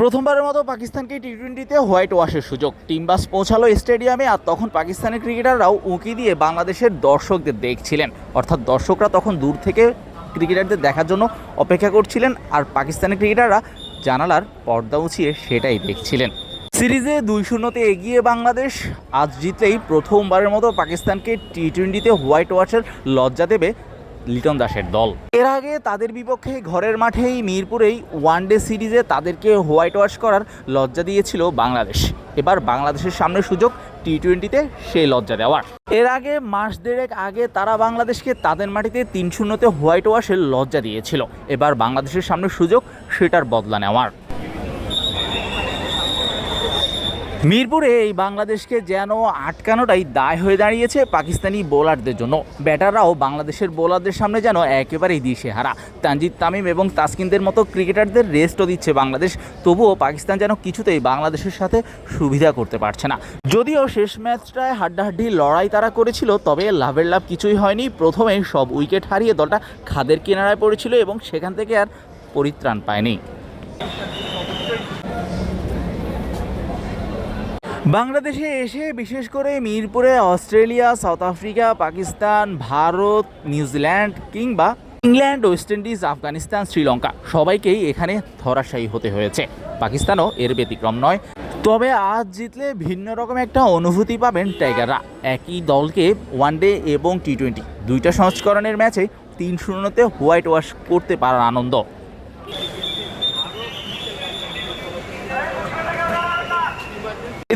প্রথমবারের মতো পাকিস্তানকে টি টোয়েন্টিতে হোয়াইট ওয়াশের সুযোগ। টিম বাস পৌঁছালো স্টেডিয়ামে আর তখন পাকিস্তানের ক্রিকেটাররাও উঁকি দিয়ে বাংলাদেশের দর্শকদের দেখছিলেন। অর্থাৎ দর্শকরা তখন দূর থেকে ক্রিকেটারদের দেখার জন্য অপেক্ষা করছিলেন আর পাকিস্তানের ক্রিকেটাররা জানালার পর্দা উঁচিয়ে সেটাই দেখছিলেন। সিরিজে দুই শূন্যতে এগিয়ে বাংলাদেশ আজ জিতলেই প্রথমবারের মতো পাকিস্তানকে টি টোয়েন্টিতে হোয়াইট ওয়াশের লজ্জা দেবে লিটন দাসের দল। এর আগে তাদের বিপক্ষে ঘরের মাঠেই মিরপুরেই ওয়ানডে সিরিজে তাদেরকে হোয়াইট ওয়াশ করার লজ্জা দিয়েছিল বাংলাদেশ। এবার বাংলাদেশের সামনে সুযোগ টি টোয়েন্টিতে সেই লজ্জা দেওয়ার। এর আগে মাস দেড়েক আগে তারা বাংলাদেশকে তাদের মাটিতে তিন শূন্যতে হোয়াইট ওয়াশের লজ্জা দিয়েছিল। এবার বাংলাদেশের সামনে সুযোগ সেটার বদলা নেওয়ার। মিরপুরে এই বাংলাদেশকে যেন আটকানোটাই দায় হয়ে দাঁড়িয়েছে পাকিস্তানি বোলারদের জন্য। ব্যাটাররাও বাংলাদেশের বোলারদের সামনে যেন একেবারেই দিশেহারা। তানজিদ তামিম এবং তাসকিনদের মতো ক্রিকেটারদের রেস্টও দিচ্ছে বাংলাদেশ। তবুও পাকিস্তান যেন কিছুতেই বাংলাদেশের সাথে সুবিধা করতে পারছে না। যদিও শেষ ম্যাচটায় হাড্ডাহাড্ডি লড়াই তারা করেছিল, তবে লাভের লাভ কিছুই হয়নি। প্রথমে সব উইকেট হারিয়ে দলটা খাদের কিনারায় পড়েছিল এবং সেখান থেকে আর পরিত্রাণ পায়নি। বাংলাদেশে এসে বিশেষ করে মিরপুরে Australia, South Africa, Pakistan, Bharat, New Zealand কিংবা England, West Indies, Afghanistan, Sri Lanka সবাইকেই এখানে ধরাশায়ী হতে হয়েছে। পাকিস্তানও এর ব্যতিক্রম নয়। তবে আজ জিতলে ভিন্ন রকম একটা অনুভূতি পাবেন টাইগাররা। একই দলকে ওয়ানডে এবং টি টোয়েন্টি দুইটা সংস্করণের ম্যাচে তিন শূন্যতে হোয়াইট ওয়াশ করতে পারার আনন্দ।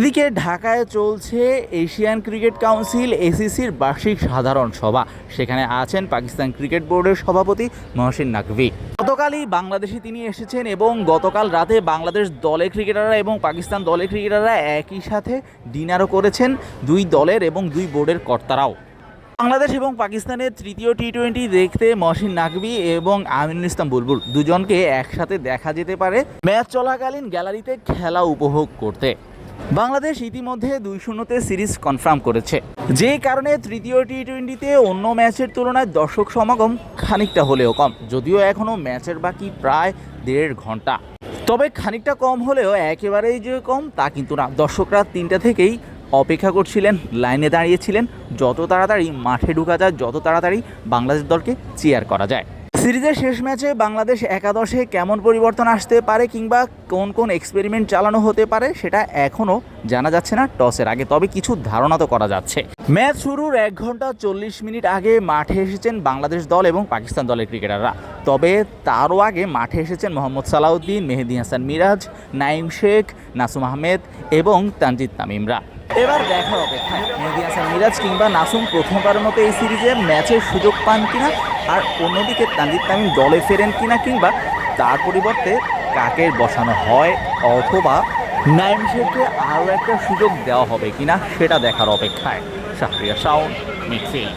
এদিকে ঢাকায় চলছে এশিয়ান ক্রিকেট কাউন্সিল, এসিসির বার্ষিক সাধারণ সভা। সেখানে আছেন পাকিস্তান ক্রিকেট বোর্ডের সভাপতি মহসিন নাকভি। গতকালই বাংলাদেশে তিনি এসেছেন এবং গতকাল রাতে বাংলাদেশ দলের ক্রিকেটাররা এবং পাকিস্তান দলের ক্রিকেটাররা একই সাথে ডিনারও করেছেন দুই দলের এবং দুই বোর্ডের কর্তারাও। বাংলাদেশ এবং পাকিস্তানের তৃতীয় টি টোয়েন্টি দেখতে মহসিন নাকবি এবং আমিনুল ইসলাম বুলবুল দুজনকে একসাথে দেখা যেতে পারে। ম্যাচ চলাকালীন গ্যালারিতে খেলা উপভোগ করতে। বাংলাদেশ ইতিমধ্যে দুই শূন্যতে সিরিজ কনফার্ম করেছে। যে কারণে তৃতীয় টি টোয়েন্টিতে অন্য ম্যাচের তুলনায় দর্শক সমাগম খানিকটা হলেও কম, যদিও এখনও ম্যাচের বাকি প্রায় দেড় ঘণ্টা। তবে খানিকটা কম হলেও একেবারেই যে কম তা কিন্তু না। দর্শকরা তিনটা থেকেই অপেক্ষা করছিলেন, লাইনে দাঁড়িয়েছিলেন। যত তাড়াতাড়ি মাঠে ঢুকা যায়, যত তাড়াতাড়ি বাংলাদেশ দলকে চেয়ার করা যায়। সিরিজের শেষ ম্যাচে বাংলাদেশ একাদশে কেমন পরিবর্তন আসতে পারে কিংবা কোন কোন এক্সপেরিমেন্ট চালানো হতে পারে সেটা এখনও জানা যাচ্ছে না, টসের আগে। তবে কিছু ধারণা তো করা যাচ্ছে। ম্যাচ শুরুর এক ঘণ্টা চল্লিশ মিনিট আগে মাঠে এসেছেন বাংলাদেশ দল এবং পাকিস্তান দলের ক্রিকেটাররা। তবে তারও আগে মাঠে এসেছেন মোহাম্মদ সালাউদ্দিন, মেহেদি হাসান মিরাজ নাইম শেখ, নাসুম আহমেদ এবং তানজিদ তামিমরা। এবার দেখার অপেক্ষায়, মেহেদি হাসান মিরাজ কিংবা নাসুম প্রথমবারের মতো এই সিরিজে ম্যাচের সুযোগ পান কিনা আর অন্যদিকে তানজিদ তামিম দলে ফেরেন কিনা কিংবা তার পরিবর্তে কাকে বসানো হয় অথবা নাইম শেখকে আরও একটা সুযোগ দেওয়া হবে কিনা সেটা দেখার অপেক্ষায়। শাহরিয়া শাওন মিডফিল্ড